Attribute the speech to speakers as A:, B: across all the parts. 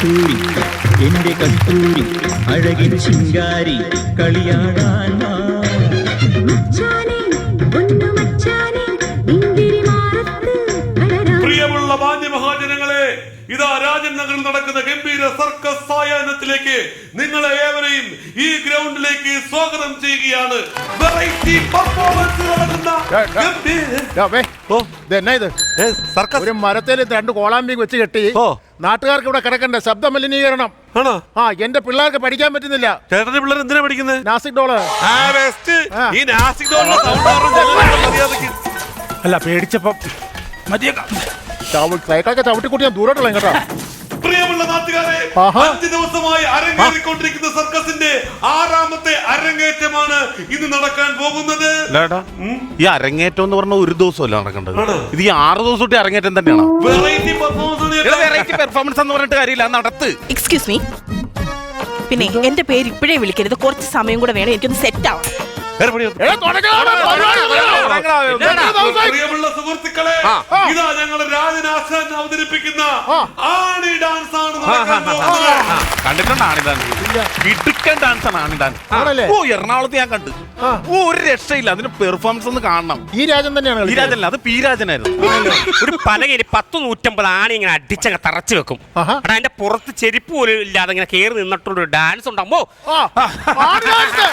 A: കസ്തൂരി എന്റെ കസ്തൂരി അഴകിൻ വാ.
B: മച്ചാനെ ഒന്നു മച്ചാനെ
C: നടക്കുന്ന ഗംഭീര സർക്കസ് സായാഹ്നത്തിലേക്ക് നിങ്ങളെ ഏവരെയും ഈ ഗ്രൗണ്ടിലേക്ക് സ്വാഗതം ചെയ്യുകയാണ്. വെറൈറ്റി പെർഫോമൻസ് നടക്കുന്ന ഗംഭീര സർക്കസ്.
D: ഒരു മരത്തിൽ രണ്ട് കോളാമ്പി വെച്ച് കെട്ടി. നാട്ടുകാർക്ക് ഇവിടെ കിടക്കണ്ട? ശബ്ദ മലിനീകരണം
C: ആണോ?
D: ആ എന്റെ പിള്ളേർക്ക് പഠിക്കാൻ പറ്റുന്നില്ല.
C: ചേട്ടന്റെ പിള്ളേർ എന്തിനാ പഠിക്കുന്നത്
D: നാസിക് ഡോൾ.
C: ഈ നാസിക് ഡോളിന്റെ സൗണ്ട്
E: അല്ല പേടിച്ചപ്പം മതിയേക്കാം.
D: ചവി- സൈക്കിളൊക്കെ ചവിട്ടിക്കൂട്ടി ഞാൻ ദൂരോട്ടുള്ള കേട്ടോ
C: പ്രിയമുള്ള നാട്ടുകാരെ അഞ്ച് ദിവസമായി അരങ്ങേറിക്കൊണ്ടിരിക്കുന്ന സർക്കസിന്റെ ആറാമത്തെ അരങ്ങേറ്റമാണ് ഇന്ന് നടക്കാൻ പോകുന്നത്.
F: ഈ അരങ്ങേറ്റം എന്ന് പറഞ്ഞ ഒരു ദിവസമല്ല നടക്കേണ്ടത്? ഇത് ഈ ആറ് ദിവസം തൊട്ട് അരങ്ങേറ്റം തന്നെയാണ്?
C: വെറൈറ്റി പെർഫോമൻസ്
F: വെറൈറ്റി പെർഫോമൻസ് എന്ന് പറഞ്ഞിട്ട് കാര്യമില്ല നടത്ത്.
G: എക്സ്ക്യൂസ് മീ പിന്നെ എന്റെ പേര് ഇപ്പോഴേ വിളിക്കരുത്. കുറച്ച് സമയം കൂടെ വേണം. എനിക്കൊന്ന് സെറ്റ് ആവാം
C: പ്രിയമുള്ള സുഹൃത്തുക്കളെ ഇതാ ഞങ്ങൾ രാജനാശാൻ അവതരിപ്പിക്കുന്ന ആണി ഡാൻസ് ആണ് നടക്കാൻ പോകുന്നത്
F: ഇടുക്കൻ ഡാൻസ് ആണ് ആണി ഡാൻസ്
D: ആണല്ലേ?
F: ഓ എറണാകുളത്ത് ഞാൻ കണ്ടു.
D: ആ.
F: ഓ ഒരു രക്ഷയില്ല. അതിന്റെ പെർഫോമൻസ് ഒന്ന് കാണണം.
D: ഈ രാജൻ തന്നെയാണ്
F: ഈ
D: കളിക്കുന്നത്.
F: രാജനല്ല അത് പി രാജനായിരുന്നു.
H: ഒരു പലകയിൽ പത്ത് നൂറ്റമ്പത് ആണി ഇങ്ങനെ അടിച്ചങ്ങ് തറച്ചു വെക്കും.
D: ആഹാ.
H: എടാ അതിന്റെ പുറത്ത് ചെരിപ്പ് പോലും ഇല്ലാതെ ഇങ്ങനെ കയറി നിന്നിട്ടുള്ള ഒരു ഡാൻസ് ഉണ്ടാകുമ്പോ
D: ആ, ഡാൻസ്.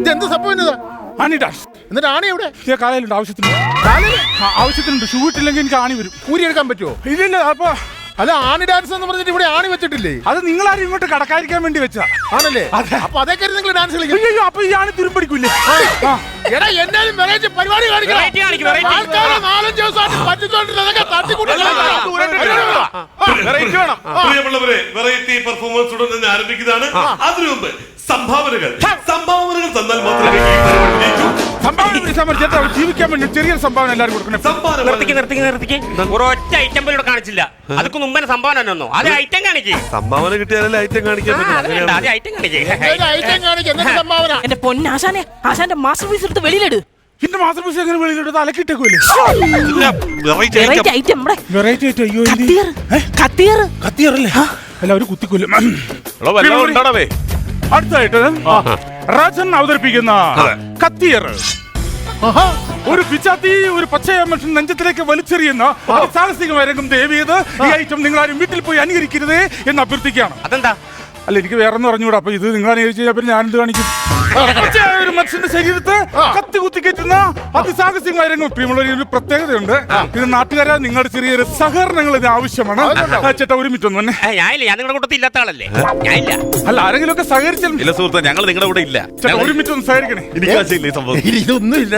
D: ഇതെന്ത് സംഭവം ഇത്?
E: ആണിടാ
D: എന്നിട്ട് ആണി എവിടെ?
E: കാലയിലുണ്ട് ആവശ്യത്തിന്. ആവശ്യത്തിനുണ്ട്. ഷൂ ഇട്ടില്ലെങ്കിൽ എനിക്ക് ആണി വരും.
D: ഊരിയെടുക്കാൻ പറ്റുമോ
E: ഇല്ലില്ല അപ്പൊ
D: അല്ല ആണി ഡാൻസ് എന്ന് പറഞ്ഞിട്ട് ഇവിടെ ആണി വെച്ചിട്ടില്ലേ?
E: അത് നിങ്ങൾ ആരും ഇങ്ങോട്ട് കടക്കാതിരിക്കാൻ വേണ്ടി വെച്ചാ
D: ആണല്ലേ?
E: അതെ.
D: അപ്പൊ അതേ നിങ്ങൾ ഡാൻസ് കളിക്കും?
E: അയ്യോ അപ്പൊ ഈ ആണി തുരുമ്പടിക്കൂലേ?
D: എടാ എന്നാലും വെറൈറ്റി പരിപാടി കാണിക്കണം. ആൾക്കാരെ നാലഞ്ച് ദിവസമായിട്ട് പറ്റിച്ചോണ്ടിരുന്നതൊക്കെ തട്ടിക്കൂട്ടി
F: വെറൈറ്റി വേണം.
C: പ്രിയമുള്ളവരെ വെറൈറ്റി പെർഫോമൻസ് ഉടൻ തന്നെ ആരംഭിക്കുന്നതാണ്. അതിനു മുമ്പ് സംഭാവനകൾ. സംഭാവനകൾ തന്നാൽ മാത്രമേ.
E: സംഭാവന ജീവിക്കാൻ വേണ്ടി ചെറിയൊരു സംഭാവന എല്ലാവരും കൊടുക്കണം.
C: സംഭാവന
H: നിർത്തിക്ക് നിർത്തിക്ക് നിർത്തിക്ക്. ഒരൊറ്റ ഐറ്റം പോലും കാണിച്ചില്ല. അതൊക്കെ മുമ്പേ സംഭാവന തന്നോ അത് ഐറ്റം കാണിക്കേ.
C: സംഭാവന കിട്ടിയാലേ ഐറ്റം കാണിക്കാൻ
H: ഐറ്റം കാണിക്കേ.
D: ഐറ്റം കാണിക്കും? എന്നിട്ട് സംഭാവന?
G: എന്റെ പൊന്നാശാനെ ആശാന്റെ മാസ്റ്റർ പീസ് എടുത്ത് വെളിയിലെടു.
E: എന്റെ മാസ്റ്റർ പീസ് എങ്ങനെ വെളിയിലെടുത്ത് അലക്കിട്ടേക്കുമല്ലേ
G: വെറൈറ്റി ഐറ്റം നമ്മുടെ
E: വെറൈറ്റി ഐറ്റം അയ്യോ ഇത്
G: കത്തിയർ കത്തിയർ
E: കത്തിയറല്ലേ? എല്ലാവരും കുത്തിക്കൊല്ലും. അടുത്തായിട്ട് രാജൻ അവതരിപ്പിക്കുന്ന കത്തിയർ
D: ആഹാ.
E: ഒരു പിച്ചാത്തി ഒരു പച്ചയ മനുഷ്യൻ നെഞ്ചത്തിലേക്ക് വലിച്ചെറിയുന്ന സാഹസികമായ രംഗം ദേവിയത് ഈ ഐറ്റം നിങ്ങൾ ആരും വീട്ടിൽ പോയി അനുകരിക്കരുത് എന്ന് അഭ്യർത്ഥിക്കുകയാണ്.
H: അതെന്താ?
E: അല്ല എനിക്ക് വേറെ ഒന്നും അറിഞ്ഞൂടാ അപ്പൊ ഇത് നിങ്ങൾ അനുകരിച്ച് കഴിഞ്ഞാൽ പിന്നെ ഞാനെന്ത് കാണിക്കും? മനുഷ്യന്റെ ശരീരത്തെ കത്തി കുത്തിക്കറ്റുന്ന അതിസാഹസികമായ രംഗം. പ്രിയമുള്ള ഒരു പ്രത്യേകതയുണ്ട്. ഇത് നാട്ടുകാരെ നിങ്ങളുടെ ചെറിയൊരു സഹകരണങ്ങൾ ഇത് ആവശ്യമാണ്. ചേട്ടാ ഒരു മിനിറ്റ് ഒന്ന് തന്നെ
H: ഞാനില്ല. ഞാൻ നിങ്ങളുടെ കൂട്ടത്തിൽ ഇല്ലാത്ത ആളല്ലേ? ഞാനില്ല.
E: അല്ല ആരെങ്കിലും ഒക്കെ സഹകരിച്ചാലും
F: ഇല്ല സുഹൃത്ത് ഞങ്ങൾ നിങ്ങളുടെ കൂടെ ഇല്ല.
E: ചേട്ടാ ഒരു മിനിറ്റ് ഒന്ന് സഹകരിക്കണേ
F: ഇതൊന്നുമില്ല ഈ സംഭവം.
D: ഇതൊന്നും ഇല്ല.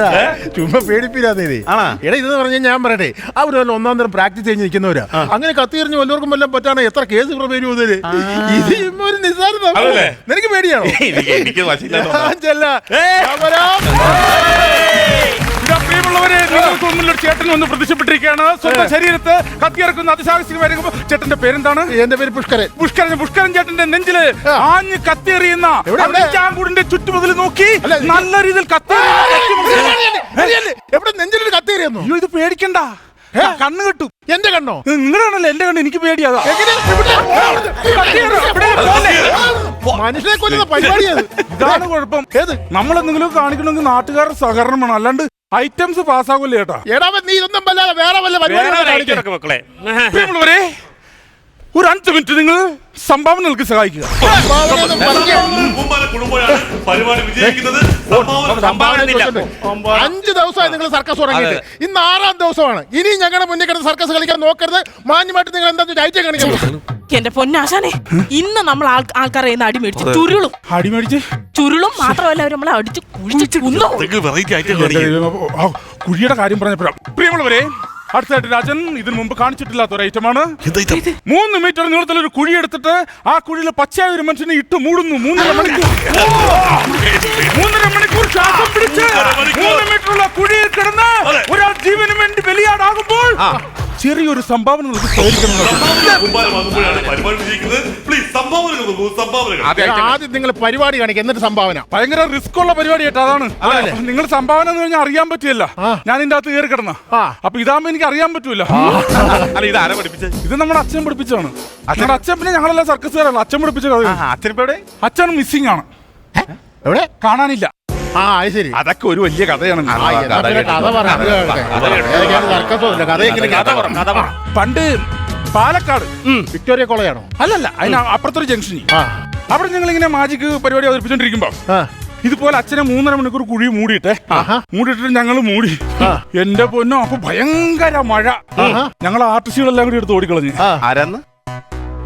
D: ചുമ്മാ പേടിപ്പില്ലാതെ.
F: ആണോ?
D: എടാ ഇതെന്ന് പറഞ്ഞാൽ ഞാൻ പറയട്ടെ. അവർ വല്ല ഒന്നാം തരം പ്രാക്ടീസ് ചെയ്ത് നിൽക്കുന്നവരാ അങ്ങനെ കത്തി എറിഞ്ഞ് വല്ലവർക്കും വല്ലതും പറ്റാണ്? എത്ര കേസ് പ്രവേരും ഇതിൽ ഇത് ഒരു നിസ്സാര. നിനക്ക് പേടിയാണോ?
F: എനിക്ക്
D: ചെല്ല.
E: നിങ്ങൾക്ക് മുന്നിൽ ഒരു ചേട്ടൻ ഒന്ന് പ്രത്യക്ഷപ്പെട്ടിരിക്കുകയാണ്. സ്വന്തം ശരീരത്ത് കത്തിയിറക്കുന്ന അതിസാഹസികമായി രംഗം ചേട്ടന്റെ പേരെന്താണ്?
D: എന്റെ പേര് പുഷ്കരൻ.
E: പുഷ്കരൻ പുഷ്കരൻ ചേട്ടന്റെ
D: നെഞ്ചിൽ.
E: ആഞ്ഞ് കത്തിയെറിയുന്ന? ചാങ്കൂടിന്റെ ചുറ്റുമുതൽ നോക്കി നല്ല രീതിയിൽ കത്തി
D: എവിടെ നെഞ്ചിലൊരു
E: കത്തിയെറിയുന്നു? ഇത് പേടിക്കണ്ട. കണ്ണ് കിട്ടും.
D: എന്റെ കണ്ണോ?
E: നിങ്ങളാണല്ലോ എന്റെ കണ്ണ് എനിക്ക് പേടിയാതാ.
D: മനുഷ്യനെ കൊല്ലുന്ന പരിപാടിയാണ്
E: ഇതാണ് കുഴപ്പം.
D: ഏത്?
E: നമ്മളെന്തെങ്കിലും കാണിക്കണമെങ്കിൽ നാട്ടുകാരുടെ സഹകരണം വേണം. അല്ലാണ്ട് ഐറ്റംസ് പാസ്സാകൂല്ലേട്ടാ
D: എടാ നീ ഇതൊന്നും വല്ലാതെ വേറെ വല്ല പരിപാടി
H: മക്കളെ
E: ഒരു അഞ്ച് മിനിറ്റ് നിങ്ങൾ സംഭാവന നൽകി സഹായിക്കുക.
D: അഞ്ച് ദിവസമായി നിങ്ങൾ സർക്കസ് തുടങ്ങിയിട്ട്. ഇന്ന് ആറാം ദിവസമാണ്. ഇനി ഞങ്ങളുടെ മുന്നിൽ കിടന്ന് സർക്കസ് കളിക്കാൻ നോക്കരുത്. മാന്യമായിട്ട് നിങ്ങൾ എന്താ ഐറ്റം കാണിക്കണം.
G: എന്റെ പൊന്നാശാനെ ഇന്ന് നമ്മൾ ആൾ- ആൾക്കാരെ അടിമേടിച്ചു ചുരുളും.
E: അടിമേടിച്ച്
G: ചുരുളും മാത്രമല്ല അവർ നമ്മളെ അടിച്ച് കുഴിച്ച് കുന്നോ
C: വെറൈറ്റി ഐറ്റം
E: ആ, കുഴിയുടെ കാര്യം പറഞ്ഞപ്പോഴാണ് പ്രിയമുള്ളവരെ അടുത്തായിട്ട് രാജൻ ഇതിനു മുമ്പ് കാണിച്ചിട്ടില്ലാത്ത ഒരു ഐറ്റമാണ് മൂന്ന് മീറ്റർ നീളത്തിൽ ഒരു കുഴി എടുത്തിട്ട് ആ കുഴിയിൽ പച്ചയായ ഒരു മനുഷ്യനെ ഇട്ട് മൂടുന്നു. മൂന്നര മണിക്കൂർ. മൂന്നര മണിക്കൂർ ശ്വാസം പിടിച്ച് മൂന്ന് മീറ്ററുള്ള കുഴിയിൽ കിടന്ന് ഒരാൾ ജീവന് വേണ്ടി ബലിയാടാകുമ്പോൾ ചെറിയൊരു സംഭാവന നമുക്ക്
D: ആദ്യം നിങ്ങൾ പരിപാടി കാണിക്കുക എന്നിട്ട് സംഭാവന.
E: ഭയങ്കര റിസ്ക് ഉള്ള പരിപാടി കേട്ടോ അതാണ്? നിങ്ങൾ സംഭാവന എന്ന് പറഞ്ഞാൽ അറിയാൻ പറ്റില്ല. ഞാൻ ഇതിന്റെ അകത്ത് കയറി കിടന്ന. അപ്പൊ ഇതാകുമ്പോ എനിക്ക് അറിയാൻ പറ്റൂല.
F: അല്ല ഇത് ആരാ പഠിപ്പിച്ചത്
E: ഇത് നമ്മുടെ അച്ഛൻ പഠിപ്പിച്ചതാണ്. നമ്മുടെ അച്ഛൻ പിന്നെ ഞങ്ങളെല്ലാം സർക്കസുകാരാണ് അച്ഛൻ പഠിപ്പിച്ച കഥ അച്ഛൻ മിസ്സിംഗ് ആണ്.
D: എവിടെ?
E: കാണാനില്ല.
D: ആ അത് ശരി.
E: അതൊക്കെ ഒരു വലിയ കഥയാണ്.
D: ആ, എന്നാ പിന്നെ കഥ പറ അത് കേൾക്കാം. ഏതൊക്കെയാണ് സർക്കസൊന്നുമില്ല. കഥ എങ്ങനെ
H: കഥ പറ കഥ പറ.
E: പണ്ട് പാലക്കാട്
D: വിക്ടോറിയ കോളേജാണോ?
E: അല്ലല്ല അതിന് അപ്പുറത്തൊരു ജംഗ്ഷനിൽ.
D: ആ.
E: അവിടെ ഞങ്ങൾ ഇങ്ങനെ മാജിക് പരിപാടി അവതരിപ്പിച്ചോണ്ടിരിക്കുമ്പോ
D: ആ.
E: ഇതുപോലെ അച്ഛനെ മൂന്നര മണിക്കൂർ കുഴി മൂടിയിട്ടെ
D: ആഹാ.
E: മൂടിയിട്ട് ഞങ്ങൾ മൂടി.
D: ആ.
E: എന്റെ പൊന്നോ അപ്പൊ ഭയങ്കര മഴ.
D: ആഹാ.
E: ഞങ്ങൾ ആർട്ടിസ്റ്റുകളെല്ലാം കൂടി എടുത്ത് ഓടിക്കളഞ്ഞു.
D: ആ.
F: ആരാന്ന്?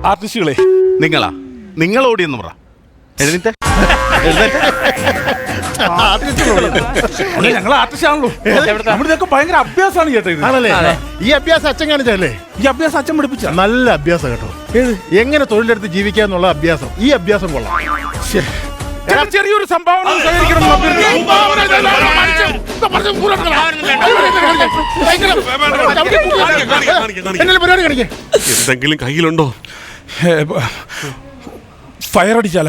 E: ആർട്ടിസ്റ്റുകളെ.
F: നിങ്ങളാ? നിങ്ങൾ ഓടിയെന്ന് പറ.
E: അല്ല, ഞങ്ങൾ ആർട്ടിസ്റ്റ് ആണല്ലോ നമ്മുടെ ഇതൊക്കെ ഭയങ്കര അഭ്യാസമാണ് കേട്ടോ ഇത്.
D: ആണല്ലേ? ഈ അഭ്യാസം അച്ഛൻ കാണിച്ചല്ലേ
E: ഈ അഭ്യാസം അച്ഛൻ പഠിപ്പിച്ച
D: നല്ല അഭ്യാസം കേട്ടോ. എങ്ങനെ തൊഴിലെടുത്ത് ജീവിക്കുക എന്നുള്ള അഭ്യാസം. ഈ അഭ്യാസം കൊള്ളാം.
E: ചെറിയൊരു സംഭാവന
C: എന്തെങ്കിലും കയ്യിലുണ്ടോ?
E: ഫയർ അടിച്ചാല.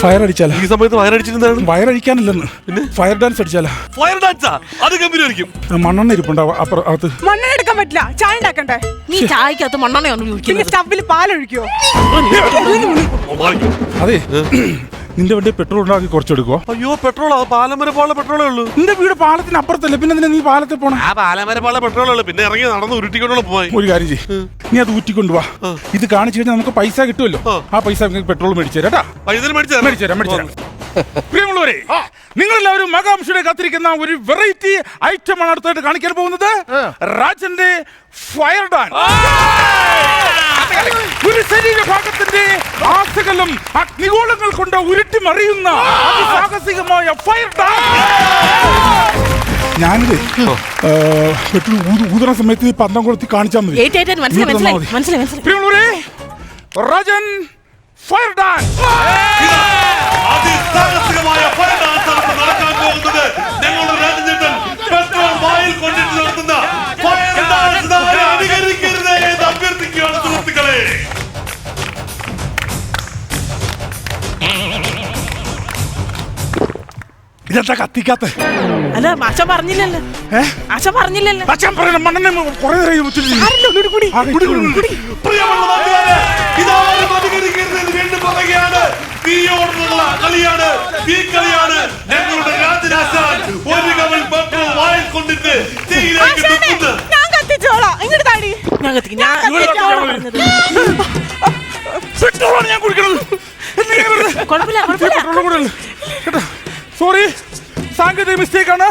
E: ഫയർ അടിച്ചാലോ?
C: ഈ സമയത്ത് വയറടിച്ചിരുന്നതാണ്
E: ഫയർ അടിക്കാനില്ലെന്ന്. ഫയർ ഡാൻസ് അടിച്ചാലോ?
C: ഫയർ ഡാൻസാ? അത് ഗംഭീരമായിരിക്കും
E: മണ്ണെണ്ണ ഇരിപ്പുണ്ടാവും അപ്പുറം അകത്ത്?
I: മണ്ണെണ്ണ എടുക്കാൻ പറ്റില്ല. ചായ ഉണ്ടാക്കണ്ടേ?
G: നീ ചായക്കകത്ത് മണ്ണെണ്ണയാണ്
I: പിന്നെ സ്റ്റവിൽ പാലൊഴിക്കോ
E: അതെ. നിന്റെ വണ്ടി പെട്രോൾ ഉണ്ടാക്കി കുറച്ചെടുക്കോ
C: അയ്യോ പെട്രോൾ പാലമര പോലുള്ള പെട്രോളേ ഉള്ളൂ.
E: നിന്റെ വീട് പാലത്തിന് അപ്പുറത്തല്ലേ പിന്നെ നീ പാലത്തിൽ പോണം?
C: ആ പാലമര പോലുള്ള പെട്രോളേ ഉള്ളൂ. പിന്നെ ഇറങ്ങി നടന്ന് ഉരുട്ടിക്കൊണ്ടു പോയി
E: ഒരു കാര്യം ചെയ്യ്. നീ അത് ഊറ്റിക്കൊണ്ട് വാ ഇത് കാണിച്ചു കഴിഞ്ഞാൽ നമുക്ക് പൈസ കിട്ടുമല്ലോ. ആ. പൈസ പെട്രോൾ മേടിച്ചു തരാം
C: വൈദ്യുതി മേടിച്ചു
E: മേടിച്ചു തരാം മേടിച്ചു തരാം. പ്രിയമുള്ളവരെ നിങ്ങളെല്ലാവരും മകാംക്ഷയുടെ കാത്തിരിക്കുന്ന ഒരു വെറൈറ്റി ഐറ്റം ആണ് അടുത്തായിട്ട് കാണിക്കാൻ പോകുന്നത്. രാജന്റെ ഫയർ ഡാൻസ് ഒരു ശരീരഭാഗത്തിന്റെ ആസകലം അഗ്നിഗോളങ്ങൾ കൊണ്ട് ഉരുട്ടി മറിയുന്ന അതിസാഹസികമായ ഫയർ ഞാനിത് പെട്രോൾ ഊതുന്ന സമയത്ത് ഈ പന്തം കൊളുത്തി കാണിച്ചാൽ മതി. രാജൻ ഫയർ ഡാൻസ്
C: അതിസാഹസികമായ ഫയർ ഡാൻസ് നടക്കാൻ പോകുന്നത് ഞങ്ങളുടെ രാജചേട്ടൻ പെട്രോൾ വായിൽ കൊണ്ടിട്ട് നടത്തുന്ന ഫയർ
E: ഇതെന്താ കത്തിക്കാത്ത?
G: അല്ല അച്ഛൻ പറഞ്ഞില്ലല്ലോ. അച്ഛൻ പറഞ്ഞില്ലല്ലോ.
E: അച്ഛൻ പറഞ്ഞു മണ്ണെണ്ണ കുറെ നേരം
C: കളിയാണ്. കളിയാണ് ഞങ്ങളുടെ രാജരാജാൻ ഒരു കവൽ വായിൽ കൊണ്ടിട്ട് തീയിലേക്ക്
I: ഞാൻ കത്തിച്ചോളാം. ഇങ്ങോട്ട് താടി.
G: ഞാൻ കത്തിക്കും. ഞാൻ കത്തിച്ചോളാം
E: ഞാൻ വെറുതെ?
G: കുഴപ്പമില്ല കുഴപ്പമില്ല.
E: സോറി സാങ്കേതിക മിസ്റ്റേക്ക് ആണ്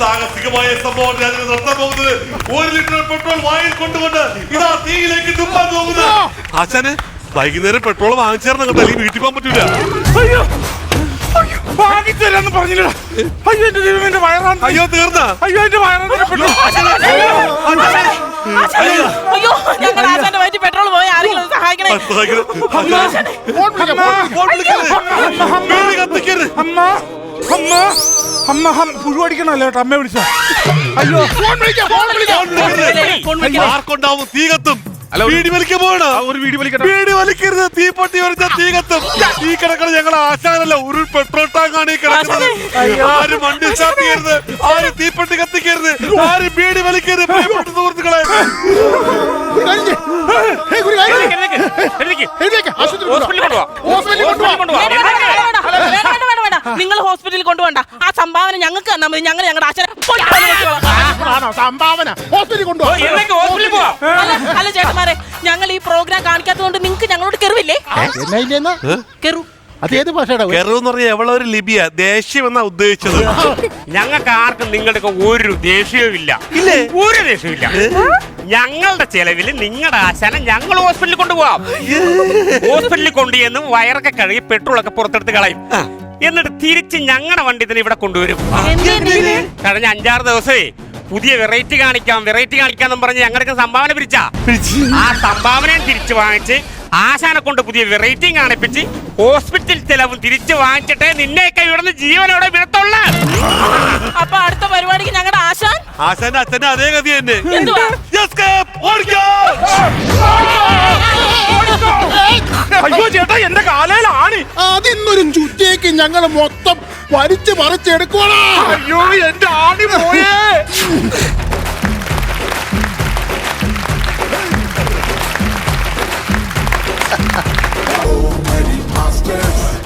C: സാഹസികമായ സംഭവം രാജ്യം നടത്താൻ പോകുന്നത്. ഒരു ലിറ്റർ പെട്രോൾ വായിൽ കൊണ്ടുകൊണ്ട് ഇതാ തീയിലേക്ക് തുപ്പാൻ പോകുന്നത്. ആശാന് വൈകുന്നേരം പെട്രോൾ വാങ്ങിച്ചേർന്ന് കേട്ടോ. അല്ലെങ്കിൽ വീട്ടിൽ പോകാൻ പറ്റൂല.
E: അയ്യോ. അയ്യോ, വാങ്ങിത്തരാന്ന് പറഞ്ഞില്ല അയ്യോ എന്റെ ദൈവം എന്റെ വയറാണ്.
C: അയ്യോ തീർന്ന.
E: അയ്യോ എന്റെ വയറാണ്. പെട്രോൾ
G: അയ്യോ. ഞങ്ങൾ ആശാന്റെ വയറ്റിൽ പെട്രോൾ പോയി. ആരെങ്കിലും സഹായിക്കണേ?
E: അമ്മ പുഴു അടിക്കണല്ലേ കേട്ടോ അമ്മ വിളിച്ച. അയ്യോ.
G: ഫോൺ വിളിക്കാം
C: ആർക്കുണ്ടാവും? തീ കത്തും. വീടി വലിക്കാൻ പോവാണ്?
E: ഒരു വീഡിയോ വലിക്കട്ടെ
C: വീട് വലിക്കരുത്. തീ പൊട്ടി വരച്ച തീ കത്തും ഈ കിടക്കണ ഞങ്ങൾ ആശാനല്ല ഒരു പെട്രോൾ ടാങ്കാണ് ഈ കിടക്കുന്നത്. ആരും വണ്ടി സ്റ്റാർട്ട് ആരും തീപ്പെട്ടി കത്തിക്കരുത്. ആരും വീടി വലിക്കരുത്. പ്രിയപ്പെട്ട സുഹൃത്തുക്കളെ.
H: ഹോസ്പിറ്റലിൽ കൊണ്ടുപോവാ
G: വേണ്ട, വേണ്ട, നിങ്ങൾ ഹോസ്പിറ്റലിൽ കൊണ്ടുപോകണ്ട. ആ സംഭാവന ഞങ്ങൾക്ക് തന്നാൽ മതി. ഞങ്ങൾ ഞങ്ങളുടെ
D: ആണോ? സംഭാവന. ഹോസ്പിറ്റലിൽ കൊണ്ടുപോകാം.
H: എന്നേക്ക് ഹോസ്പിറ്റലിൽ പോവാ.
G: അല്ല അല്ല ചേട്ടന്മാരെ ഞങ്ങൾ ഈ പ്രോഗ്രാം കാണിക്കാത്തതുകൊണ്ട് നിങ്ങൾക്ക് ഞങ്ങളോട് കെറുവില്ലേ?
D: എന്നാ
G: കെറു.
D: അത് ഏത് ഭാഷയുടെ
C: എന്ന് പറഞ്ഞാൽ ഒരു ലിബിയ ദേഷ്യം എന്നാ ഉദ്ദേശിച്ചത്?
H: ഞങ്ങൾക്ക് ആർക്കും നിങ്ങളുടെ ഒരു ദേഷ്യവും ഇല്ല. ഒരു ദേഷ്യവും ഇല്ല. ഞങ്ങളുടെ ചെലവിൽ നിങ്ങളുടെ ആശാനം ഞങ്ങൾ ഹോസ്പിറ്റലിൽ കൊണ്ടുപോവാം. ഹോസ്പിറ്റലിൽ കൊണ്ടുചെന്ന് വയറൊക്കെ കഴുകി പെട്രോൾ ഒക്കെ പുറത്തെടുത്ത് കളയും. എന്നിട്ട് തിരിച്ച് ഞങ്ങളുടെ വണ്ടി തന്നെ ഇവിടെ കൊണ്ടുവരും? കഴിഞ്ഞ അഞ്ചാറ് ദിവസമേ പുതിയ വെറൈറ്റി കാണിക്കാം വെറൈറ്റി കാണിക്കാന്നും പറഞ്ഞ് ഞങ്ങൾക്ക് സംഭാവന പിരിച്ചാ ആ സംഭാവനയും തിരിച്ചു വാങ്ങിച്ച് ആശാനെ കൊണ്ട് പുതിയ വെറൈറ്റി കാണിപ്പിച്ച് ഹോസ്പിറ്റൽ ചെലവും തിരിച്ചു വാങ്ങിച്ചിട്ടേ നിന്നെയൊക്കെ ഇവിടുന്ന് ജീവനോടെ വിടത്തുള്ള.
G: അപ്പൊ അടുത്ത പരിപാടിക്ക് ഞങ്ങളുടെ ആശാൻ?
C: ആശാന്റെ അച്ഛന്റെ അതേ ഗതി തന്നെ.
G: എന്തുവാ?
C: Escape! ഓടിക്കോ!
E: അയ്യോ ചേട്ടാ എന്റെ കാലയിലാണ്
D: അതിന്നൊരു ചുറ്റേക്ക് ഞങ്ങൾ മൊത്തം വലിച്ചു പറിച്ചെടുക്കണോ
E: അയ്യോ എന്റെ ആണി പോയേ. monsters.